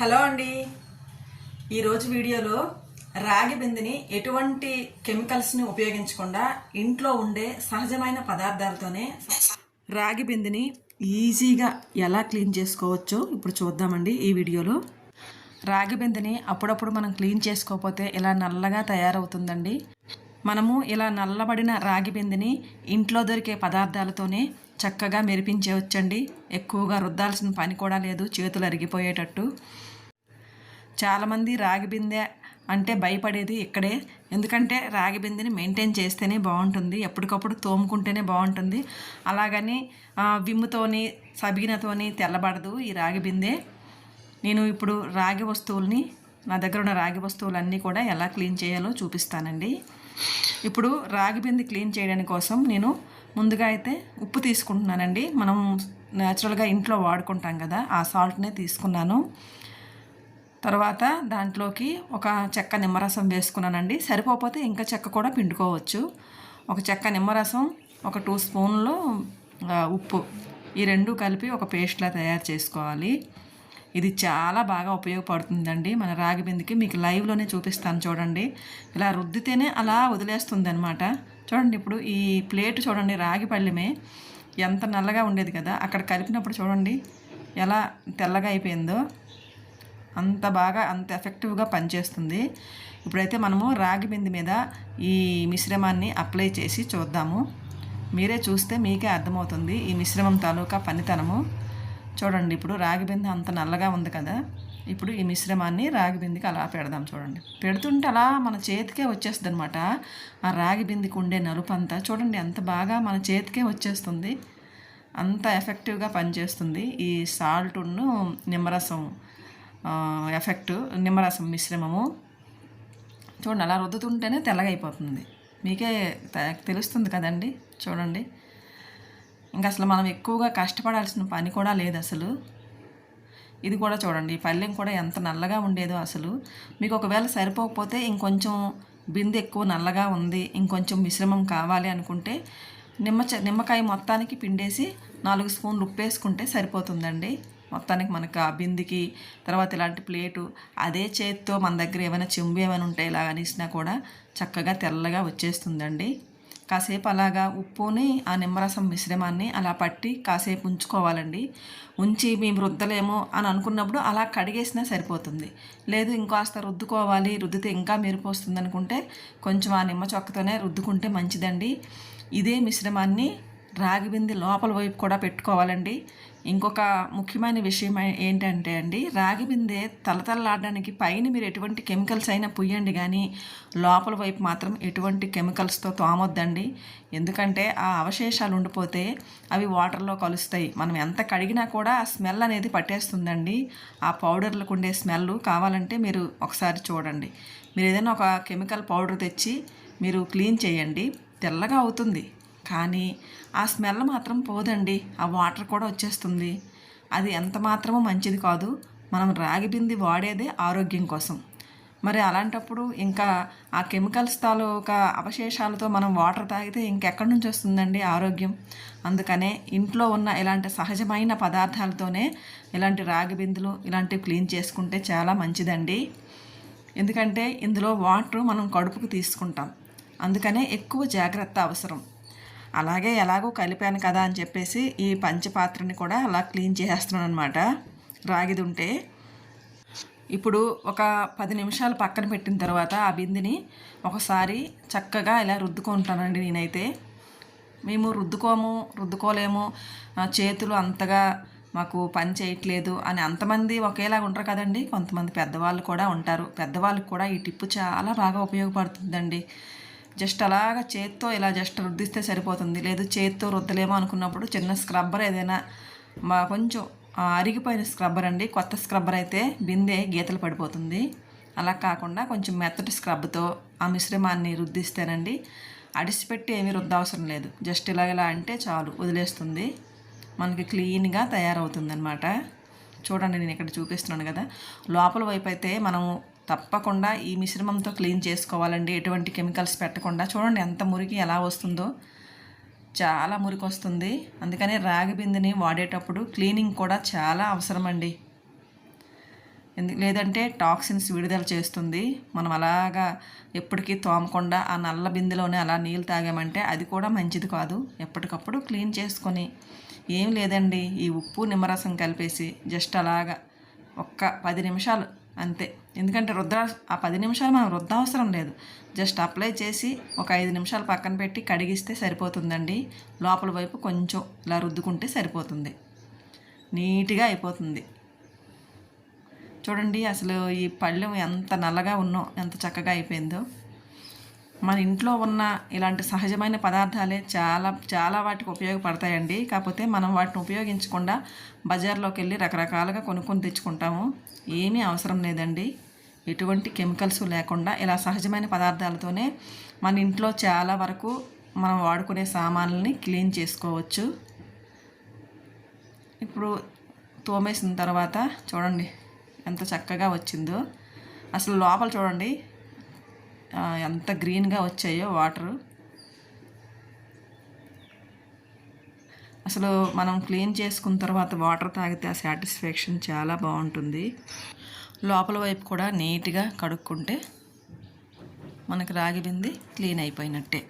Hello అండి. ఈరోజు వీడియోలో రాగి బిందెని ఎటువంటి కెమికల్స్ని ఉపయోగించకుండా ఇంట్లో ఉండే సహజమైన పదార్థాలతోనే రాగి బిందెని ఈజీగా ఎలా క్లీన్ చేసుకోవచ్చో ఇప్పుడు చూద్దామండి ఈ వీడియోలో. రాగి బిందెని అప్పుడప్పుడు మనం క్లీన్ చేసుకోకపోతే ఇలా నల్లగా తయారవుతుందండి. మనము ఇలా నల్లబడిన రాగి బిందెని ఇంట్లో దొరికే పదార్థాలతోనే చక్కగా మెరిపించవచ్చండి. ఎక్కువగా రుద్దాల్సిన పని కూడా లేదు చేతులు అరిగిపోయేటట్టు. చాలామంది రాగి బిందె అంటే భయపడేది ఇక్కడే. ఎందుకంటే రాగి బిందెని మెయింటైన్ చేస్తేనే బాగుంటుంది ఎప్పటికప్పుడు తోముకుంటేనే బాగుంటుంది. అలాగని విమ్ముతోని సబీనతోని తెల్లబడదు ఈ రాగి బిందె. నేను ఇప్పుడు రాగి వస్తువుల్ని నా దగ్గర ఉన్న రాగి వస్తువులన్నీ కూడా ఎలా క్లీన్ చేయాలో చూపిస్తానండి. ఇప్పుడు రాగి బింది క్లీన్ చేయడానికి కోసం నేను ముందుగా అయితే ఉప్పు తీసుకుంటున్నానండి. మనం న్యాచురల్గా ఇంట్లో వాడుకుంటాం కదా ఆ సాల్ట్నే తీసుకున్నాను. తర్వాత దాంట్లోకి ఒక చెక్క నిమ్మరసం వేసుకున్నానండి. సరిపోతే ఇంకా చెక్క కూడా పిండుకోవచ్చు. ఒక చెక్క నిమ్మరసం ఒక టూ స్పూన్లు ఉప్పు. ఈ రెండు కలిపి ఒక పేస్ట్లా తయారు చేసుకోవాలి. ఇది చాలా బాగా ఉపయోగపడుతుందండి. మన రాగి బిందికి మీకు లైవ్లోనే చూపిస్తాను చూడండి. ఇలా రుద్దితేనే అలా వదిలేస్తుంది అనమాట చూడండి ఇప్పుడు ఈ ప్లేట్ చూడండి రాగి పళ్ళెమే. ఎంత నల్లగా ఉండేది కదా. అక్కడ కలిపినప్పుడు చూడండి ఎలా తెల్లగా అయిపోయిందో. అంత బాగా అంత ఎఫెక్టివ్గా పనిచేస్తుంది. ఇప్పుడైతే మనము రాగి బింది మీద ఈ మిశ్రమాన్ని అప్లై చేసి చూద్దాము. మీరే చూస్తే మీకే అర్థమవుతుంది ఈ మిశ్రమం తాలూకా పనితనము. చూడండి ఇప్పుడు రాగి బిందె అంత నల్లగా ఉంది కదా ఇప్పుడు ఈ మిశ్రమాన్ని రాగి బిందికి అలా పెడదాం చూడండి. పెడుతుంటే అలా మన చేతికే వచ్చేస్తుంది అనమాట ఆ రాగి బిందికి ఉండే నలుపు అంతా చూడండి ఎంత బాగా మన చేతికే వచ్చేస్తుంది. అంత ఎఫెక్టివ్గా పనిచేస్తుంది. ఈ సాల్ట్ను నిమ్మరసం ఎఫెక్ట్ నిమ్మరసం మిశ్రమము చూడండి అలా రుద్దుతుంటేనే తెల్లగైపోతుంది మీకే తె- తెలుస్తుంది కదండి చూడండి. ఇంకా అసలు మనం ఎక్కువగా కష్టపడాల్సిన పని కూడా లేదు అసలు. ఇది కూడా చూడండి ఈ పళ్ళెం కూడా ఎంత నల్లగా ఉండేదో అసలు. మీకు ఒకవేళ సరిపోకపోతే ఇంకొంచెం బిందె ఎక్కువ నల్లగా ఉంది ఇంకొంచెం మిశ్రమం కావాలి అనుకుంటే నిమ్మ నిమ్మకాయ మొత్తానికి పిండేసి నాలుగు స్పూన్లు ఉప్పు వేసుకుంటే సరిపోతుందండి. మొత్తానికి మనకు ఆ బిందికి తర్వాత ఇలాంటి ప్లేటు అదే చేతితో మన దగ్గర ఏమైనా చెంబు ఏమైనా ఉంటే ఇలా అనిసినా కూడా చక్కగా తెల్లగా వచ్చేస్తుందండి. కాసేపు అలాగా ఉప్పుని ఆ నిమ్మరసం మిశ్రమాన్ని అలా పట్టి కాసేపు ఉంచుకోవాలండి. ఉంచి మేము రుద్దలేము అని అనుకున్నప్పుడు అలా కడిగేసినా సరిపోతుంది. లేదు ఇంకాస్త రుద్దుకోవాలి రుద్దితే ఇంకా మెరుపు వస్తుంది అనుకుంటే కొంచెం ఆ నిమ్మ చొక్కతోనే రుద్దుకుంటే మంచిదండి. ఇదే మిశ్రమాన్ని రాగి బింది లోపల వైపు కూడా పెట్టుకోవాలండి. ఇంకొక ముఖ్యమైన విషయం ఏంటంటే అండి రాగి బిందె తలతలలాడడానికి పైన మీరు ఎటువంటి కెమికల్స్ అయినా పుయ్యండి కానీ లోపల వైపు మాత్రం ఎటువంటి కెమికల్స్తో తోమొద్దండి. ఎందుకంటే ఆ అవశేషాలు ఉండిపోతే అవి వాటర్లో కలుస్తాయి. మనం ఎంత కడిగినా కూడా ఆ స్మెల్ అనేది పట్టేస్తుందండి. ఆ పౌడర్లకు ఉండే స్మెల్ కావాలంటే మీరు ఒకసారి చూడండి. మీరు ఏదైనా ఒక కెమికల్ పౌడర్ తెచ్చి మీరు క్లీన్ చేయండి. తెల్లగా అవుతుంది. కానీ ఆ స్మెల్ మాత్రం పోదండి. ఆ వాటర్ కూడా వచ్చేస్తుంది. అది ఎంత మాత్రమో మంచిది కాదు. మనం రాగి బింది వాడేదే ఆరోగ్యం కోసం. మరి అలాంటప్పుడు ఇంకా ఆ కెమికల్స్ తాలూకా అవశేషాలతో మనం వాటర్ తాగితే ఇంకెక్కడి నుంచి వస్తుందండి ఆరోగ్యం? అందుకనే ఇంట్లో ఉన్న ఇలాంటి సహజమైన పదార్థాలతోనే ఇలాంటి రాగి బిందులు ఇలాంటివి క్లీన్ చేసుకుంటే చాలా మంచిదండి. ఎందుకంటే ఇందులో వాటర్ మనం కడుపుకు తీసుకుంటాం. అందుకనే ఎక్కువ జాగ్రత్త అవసరం. అలాగే ఎలాగో కలిపాను కదా అని చెప్పేసి ఈ పంచపాత్రని కూడా అలా క్లీన్ చేసేస్తున్నాను అనమాట రాగిది ఉంటే ఇప్పుడు ఒక పది నిమిషాలు పక్కన పెట్టిన తర్వాత ఆ బిందిని ఒకసారి చక్కగా ఇలా రుద్దుకుంటానండి నేనైతే. మేము రుద్దుకోము రుద్దుకోలేము చేతులు అంతగా మాకు పని చేయట్లేదు అని అంతమంది ఒకేలాగా ఉంటారు కదండి. కొంతమంది పెద్దవాళ్ళు కూడా ఉంటారు. పెద్దవాళ్ళకి కూడా ఈ టిప్పు చాలా బాగా ఉపయోగపడుతుందండి. జస్ట్ అలాగ చేత్తో ఇలా జస్ట్ రుద్దిస్తే సరిపోతుంది. లేదు చేత్తో రుద్దలేమో అనుకున్నప్పుడు చిన్న స్క్రబ్బర్ ఏదైనా మా కొంచెం అరిగిపోయిన స్క్రబ్బర్ అండి. కొత్త స్క్రబ్బర్ అయితే బిందె గీతలు పడిపోతుంది. అలా కాకుండా కొంచెం మెత్తటి స్క్రబ్తో ఆ మిశ్రమాన్ని రుద్దిస్తేనండి అడిసిపెట్టి ఏమీ రుద్దవసరం లేదు. జస్ట్ ఇలా ఇలా అంటే చాలు వదిలేస్తుంది. మనకి క్లీన్గా తయారవుతుంది అనమాట చూడండి నేను ఇక్కడ చూపిస్తున్నాను కదా. లోపల వైపు అయితే మనము తప్పకుండా ఈ మిశ్రమంతో క్లీన్ చేసుకోవాలండి. ఎటువంటి కెమికల్స్ పెట్టకుండా. చూడండి ఎంత మురికి ఎలా వస్తుందో. చాలా మురికి వస్తుంది అందుకని రాగి బిందెని వాడేటప్పుడు క్లీనింగ్ కూడా చాలా అవసరం అండి ఎందుకు లేదంటే టాక్సిన్స్ విడుదల చేస్తుంది. మనం అలాగా ఎప్పటికీ తోమకుండా ఆ నల్ల బిందెలోనే అలా నీళ్ళు తాగామంటే అది కూడా మంచిది కాదు. ఎప్పటికప్పుడు క్లీన్ చేసుకొని. ఏం లేదండి. ఈ ఉప్పు నిమ్మరసం కలిపేసి జస్ట్ అలాగా ఒక్క పది నిమిషాలు అంతే. ఎందుకంటే రుద్ర ఆ పది నిమిషాలు మనం రుద్దవసరం లేదు. జస్ట్ అప్లై చేసి ఒక ఐదు నిమిషాలు పక్కన పెట్టి కడిగిస్తే సరిపోతుందండి. లోపల వైపు కొంచెం ఇలా రుద్దుకుంటే సరిపోతుంది. నీట్గా అయిపోతుంది. చూడండి అసలు ఈ పళ్ళెం ఎంత నల్లగా ఉన్నో ఎంత చక్కగా అయిపోయిందో. మన ఇంట్లో ఉన్న ఇలాంటి సహజమైన పదార్థాలే చాలా చాలా వాటికి ఉపయోగపడతాయండి. కాకపోతే మనం వాటిని ఉపయోగించకుండా బజార్లోకి వెళ్ళి రకరకాలుగా కొనుక్కొని తెచ్చుకుంటాము. ఏమీ అవసరం లేదండి. ఎటువంటి కెమికల్స్ లేకుండా ఇలా సహజమైన పదార్థాలతోనే మన ఇంట్లో చాలా వరకు మనం వాడుకునే సామాన్లని క్లీన్ చేసుకోవచ్చు. ఇప్పుడు తోమేసిన తర్వాత చూడండి ఎంత చక్కగా వచ్చిందో. అసలు లోపల చూడండి ఎంత గ్రీన్గా వచ్చాయో వాటరు. అసలు మనం క్లీన్ చేసుకున్న తర్వాత వాటర్ తాగితే ఆ సాటిస్ఫాక్షన్ చాలా బాగుంటుంది. లోపల వైపు కూడా నీట్గా కడుక్కుంటే మనకు రాగి బింది క్లీన్ అయిపోయినట్టే.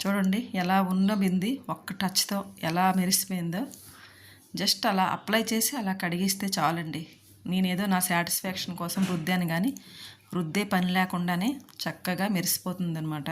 చూడండి ఎలా ఉన్న బింది ఒక్క టచ్తో ఎలా మెరిసిపోయిందో. జస్ట్ అలా అప్లై చేసి అలా కడిగిస్తే చాలండి. నేనేదో నా సాటిస్ఫాక్షన్ కోసం రుద్దాను కానీ రుద్దే పని లేకుండానే చక్కగా మెరిసిపోతుందనమాట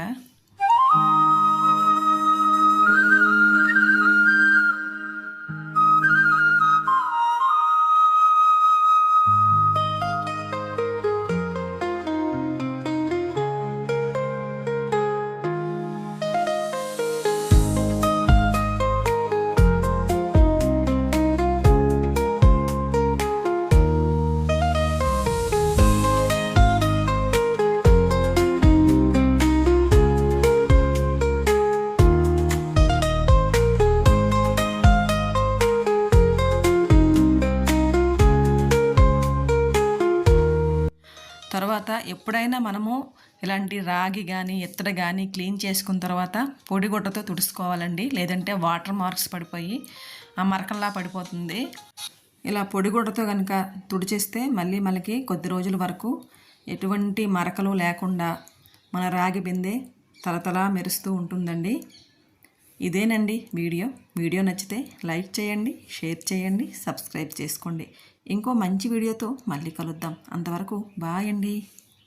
ఎప్పుడైనా మనము ఇలాంటి రాగి కానీ ఎత్తడి కానీ క్లీన్ చేసుకున్న తర్వాత పొడి గుడ్డతో తుడుచుకోవాలండి. లేదంటే వాటర్ మార్క్స్ పడిపోయి ఆ మరకల్లా పడిపోతుంది. ఇలా పొడి గుడ్డతో కనుక తుడిచేస్తే మళ్ళీ మనకి కొద్ది రోజుల వరకు ఎటువంటి మరకలు లేకుండా మన రాగి బిందె తలతలా మెరుస్తూ ఉంటుందండి. ఇదేనండి వీడియో. వీడియో నచ్చితే లైక్ చేయండి షేర్ చేయండి సబ్స్క్రైబ్ చేసుకోండి. ఇంకో మంచి వీడియోతో మళ్ళీ కలుద్దాం. అంతవరకు బాయ్ అండి.